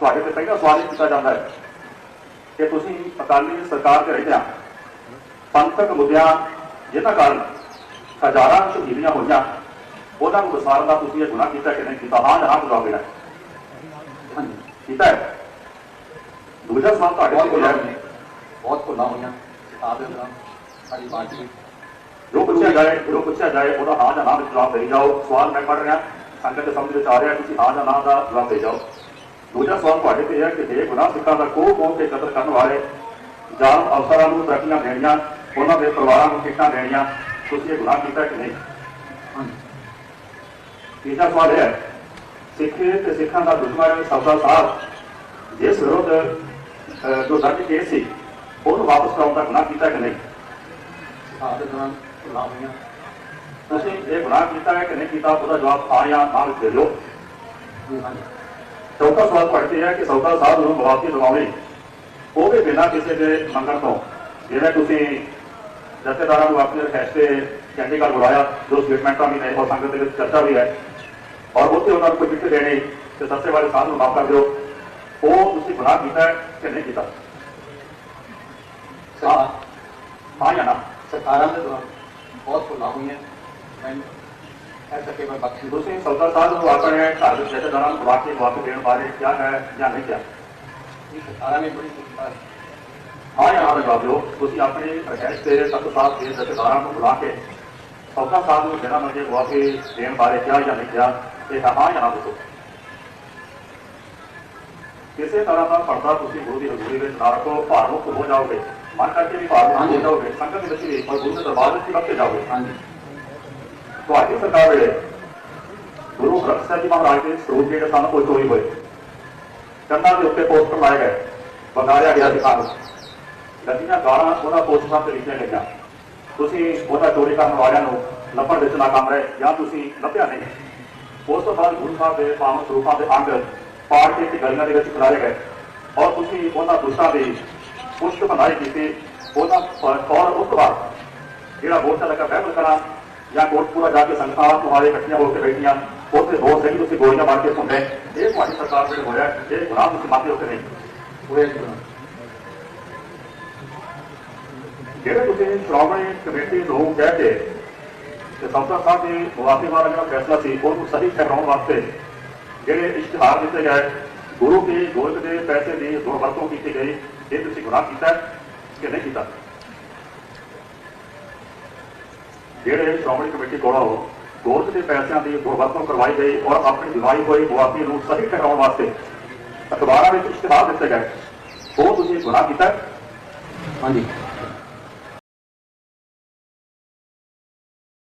ਤੁਹਾਡੇ ਤੇ ਪਹਿਲਾ ਸਵਾਲ ਇਹ ਕੀਤਾ ਜਾਂਦਾ ਹੈ ਕਿ ਤੁਸੀਂ ਅਕਾਲੀ ਸਰਕਾਰ ਦੇ ਰਹਿੰਦਿਆਂ ਪੰਥਕ ਮੁੱਦਿਆਂ ਜਿਨ੍ਹਾਂ ਕਾਰਨ ਹਜ਼ਾਰਾਂ ਸ਼ਹੀਦੀਆਂ ਹੋਈਆਂ ਉਹਨਾਂ ਨੂੰ ਵਿਸਾਰਨ ਦਾ ਤੁਸੀਂ ਇਹ ਗੁਨਾਹ ਕੀਤਾ ਕਿ ਨਹੀਂ ਕੀਤਾ? ਹਾਂ ਜਾਂ ਨਾ ਜਵਾਬ ਦੇਣਾ ਕੀਤਾ ਹੈ। ਦੂਜਾ ਸਵਾਲ ਤੁਹਾਡੇ ਕੋਲ ਹੈ। ਬਹੁਤ ਭੁੱਲਾਂ ਹੋਈਆਂ ਕਿਤਾਬ ਦੇ ਦੌਰਾਨ ਸਾਡੀ ਪਾਰਟੀ ਜੋ। ਪੁੱਛਿਆ ਜਾਏ ਜੋ ਪੁੱਛਿਆ ਜਾਏ ਉਹਦਾ ਹਾਂ ਜਾਂ ਨਾ ਜਵਾਬ ਦੇਈ ਜਾਓ। ਸਵਾਲ ਮੈਂ ਪੜ੍ਹ ਰਿਹਾ ਸੰਗਤ ਦੇ ਸਮਝ ਵਿੱਚ ਆ ਰਿਹਾ ਤੁਸੀਂ ਹਾਂ ਜਾਂ ਨਾ ਦਾ ਜਵਾਬ ਦੇ ਜਾਓ। ਦੂਜਾ ਸਵਾਲ ਤੁਹਾਡੇ ਤੇ ਹੈ ਕਿ ਜੇ ਗੁਨਾਹ ਸਿੱਖਾਂ ਦਾ ਕੋਹ ਕੋਹ ਕੇ ਕਤਲ ਕਰਨ ਵਾਲੇ ਜਾਂ ਅਫਸਰਾਂ ਨੂੰ ਤਰੱਕੀਆਂ ਦੇਣੀਆਂ ਉਹਨਾਂ ਦੇ ਪਰਿਵਾਰਾਂ ਨੂੰ ਟਿਕਟਾਂ ਦੇਣੀਆਂ ਤੁਸੀਂ ਇਹ ਗੁਨਾਹ ਕੀਤਾ ਕਿ ਨਹੀਂ? ਹਾਂਜੀ। ਤੀਜਾ ਸਵਾਲ ਹੈ ਸਿੱਖੇ ਤੇ ਸਿੱਖਾਂ ਦਾ ਦੁਸ਼ਮਣ ਸਬਦਾ ਸਾਹਿਬ ਜਿਸ ਵਿਰੁੱਧ ਜੋ ਦਰਜ ਕੇਸ ਸੀ ਉਹਨੂੰ ਵਾਪਸ ਕਰਾਉਣ ਦਾ ਗੁਨਾਹ ਕੀਤਾ ਕਿ ਨਹੀਂ? ਦੇ ਦੌਰਾਨ ਹੋਈਆਂ। ਤੁਸੀਂ ਇਹ ਗੁਨਾਹ ਕੀਤਾ ਹੈ ਕਿ ਨਹੀਂ ਕੀਤਾ ਉਹਦਾ ਜਵਾਬ ਹਾਂ ਜਾਂ ਨਾ ਦੇ ਦਿਓ ਹਾਂਜੀ। ਚੌਥਾ ਸਵਾਲ ਤੇ ਹੈ ਕਿ ਸੌਦਾ ਸਾਹਿਬ ਨੂੰ ਮੁਆਫੀ ਦਿਵਾਉਣੀ। ਉਹ ਵੀ ਬਿਨਾਂ ਕਿਸੇ ਦੇ ਮੰਗਣ ਤੋਂ। ਜਿਵੇਂ ਤੁਸੀਂ ਜਥੇਦਾਰਾਂ ਨੂੰ ਆਪਣੇ ਤੇ ਚੰਡੀਗੜ੍ਹ ਬੁਲਾਇਆ ਜੋ ਸਟੇਟਮੈਂਟਾਂ ਵੀ ਨੇ ਉਹ ਸੰਗਤ ਦੇ ਵਿੱਚ ਚਰਚਾ ਵੀ ਹੈ। ਔਰ ਉੱਥੇ ਉਹਨਾਂ ਨੂੰ ਚਿੱਠੀ ਦੇਣੀ ਤੇ ਸੱਸੇ ਵਾਲੇ ਸਾਹਿਬ ਨੂੰ ਮਾਫ ਕਰ ਦਿਓ। ਉਹ ਤੁਸੀਂ ਗੁਨਾਹ ਕੀਤਾ ਹੈ ਕਿ ਨਹੀਂ ਕੀਤਾ? ਹਾਂ। ਜਾਂ ਨਾ? ਸਰਕਾਰਾਂ ਦੇ ਦੌਰਾਨ ਬਹੁਤ ਭੁੱਲਾਂ ਹੋਈਆਂ। ਮੈਂ ਮੁਆਫੀ ਦੇਣ ਬਾਰੇ ਕਿਹਾ ਜਾਂ ਨਹੀਂ ਕਿਹਾ। ਹਾਂ ਜਾਂ ਸੌਦਾ ਸਾਹਿਬ ਨੂੰ ਜਿਹੜਾ ਮਰਜ਼ੀ ਦੇਣ ਬਾਰੇ ਕਿਹਾ ਨਹੀਂ ਕਿਹਾ ਇਹ ਹਾਂ ਨਾ ਦੱਸੋ ਕਿਸੇ ਤਰ੍ਹਾਂ ਦਾ ਪਰਦਾ ਤੁਸੀਂ ਗੁਰੂ ਦੀ ਹਜ਼ੂਰੀ ਵਿੱਚ ਨਾ ਰੱਖੋ ਭਾਰਮੁਖ ਹੋ ਜਾਓਗੇ। ਮਨ ਕਰਕੇ ਵੀ ਭਾਰਮੁਖ ਹੋ ਜਾਓਗੇ। ਸੰਗਤ ਵਿੱਚ ਵੀ ਗੁਰੂ ਦੇ ਦਰਬਾਰ ਵਿੱਚ ਵੀ ਜਾਓਗੇ। ਹਾਂਜੀ। ਤੁਹਾਡੀ ਸਰਕਾਰ ਵੇਲੇ ਗੁਰੂ ਗ੍ਰੰਥ ਸਾਹਿਬ ਜੀ ਮਹਾਰਾਜ ਦੇ ਸਰੂਪ ਜਿਹੜੇ ਸਨ ਉਹ ਚੋਰੀ ਹੋਏ ਕੰਨਾਂ ਦੇ ਉੱਤੇ ਪੋਸਟਰ ਲਾਏ ਗਏ ਵਗਾਰਿਆ ਗਿਆ ਸੀ ਕਾਗਜ਼ ਲੱਗੀਆਂ ਗਾਲਾਂ ਉਹਨਾਂ ਪੋਸਟਰਾਂ ਤੇ ਲਿਖੀਆਂ ਗਈਆਂ ਤੁਸੀਂ ਉਹਨਾਂ ਚੋਰੀ ਕਰਨ ਵਾਲਿਆਂ ਨੂੰ ਲੱਭਣ ਵਿੱਚ ਨਾਕਾਮ ਰਹੇ ਜਾਂ ਤੁਸੀਂ ਲੱਭਿਆ ਨਹੀਂ ਉਸ ਤੋਂ ਬਾਅਦ ਗੁਰੂ ਸਾਹਿਬ ਦੇ ਪਾਵਨ ਸਰੂਪਾਂ ਦੇ ਅੰਗ ਪਾੜ ਕੇ ਤੇ ਗਲੀਆਂ ਦੇ ਵਿੱਚ ਖਿਲਾਰੇ ਗਏ ਔਰ ਤੁਸੀਂ ਉਹਨਾਂ ਦੁਸ਼ਟਾਂ ਦੀ ਪੁਸ਼ਟ ਬਣਾਈ ਕੀਤੀ ਉਹਨਾਂ ਪ- ਔਰ ਉਸ ਤੋਂ ਬਾਅਦ ਜਿਹੜਾ ਮੋਰਚਾ ਲੱਗਾ ਬਹਿਬਲ ਕਰਾਂ ਜਾਂ ਕੋਟਪੂਰਾ ਜਾ ਕੇ ਸੰਗਤਾਂ ਤੁਹਾਡੇ ਇਕੱਠੀਆਂ ਹੋ ਕੇ ਬੈਠੀਆਂ, ਉੱਥੇ ਦੋ ਸਿੰਘ ਤੁਸੀਂ ਗੋਲੀਆਂ ਮਾਰ ਕੇ ਸੁਣਦੇ, ਇਹ ਤੁਹਾਡੀ ਸਰਕਾਰ ਵੇਲੇ ਹੋਇਆ, ਇਹ ਗੁਨਾਹ ਤੁਸੀਂ ਮੰਨਦੇ ਹੋ ਕਿ ਨਹੀਂ? ਹੋਏ ਜਿਹੜੇ ਤੁਸੀਂ ਸ਼੍ਰੋਮਣੀ ਕਮੇਟੀ ਨੂੰ ਕਹਿ ਕੇ ਤੇ ਸੰਸਦ ਸਾਹਿਬ ਦੇ ਮੁਆਫੀ ਵਾਲਾ ਜਿਹੜਾ ਫੈਸਲਾ ਸੀ, ਉਹਨੂੰ ਸਹੀ ਠਹਿਰਾਉਣ ਵਾਸਤੇ ਜਿਹੜੇ ਇਸ਼ਤਿਹਾਰ ਦਿੱਤੇ ਗਏ, ਗੁਰੂ ਕੀ ਗੋਲਕ ਦੇ ਪੈਸੇ ਦੀ ਦੁਰਵਰਤੋਂ ਕੀਤੀ ਗਈ, ਇਹ ਤੁਸੀਂ ਗੁਨਾਹ ਕੀਤਾ ਕਿ ਨਹੀਂ ਕੀਤਾ? ਜਿਹੜੇ ਸ਼੍ਰੋਮਣੀ ਕਮੇਟੀ ਕੋਲੋਂ ਗੋਲਕ ਦੇ ਪੈਸਿਆਂ ਦੀ ਦੁਰਵਰਤੋਂ ਕਰਵਾਈ ਗਈ ਔਰ ਆਪਣੀ ਦਿਵਾਈ ਹੋਈ ਮੁਆਫੀ ਨੂੰ ਸਹੀ ਠਹਿਰਾਉਣ ਵਾਸਤੇ ਅਖਬਾਰਾਂ ਵਿੱਚ ਇਸ਼ਤਿਹਾਰ ਦਿੱਤੇ ਗਏ। ਉਹ ਤੁਸੀਂ ਗੁਨਾਹ ਕੀਤਾ ਹਾਂਜੀ।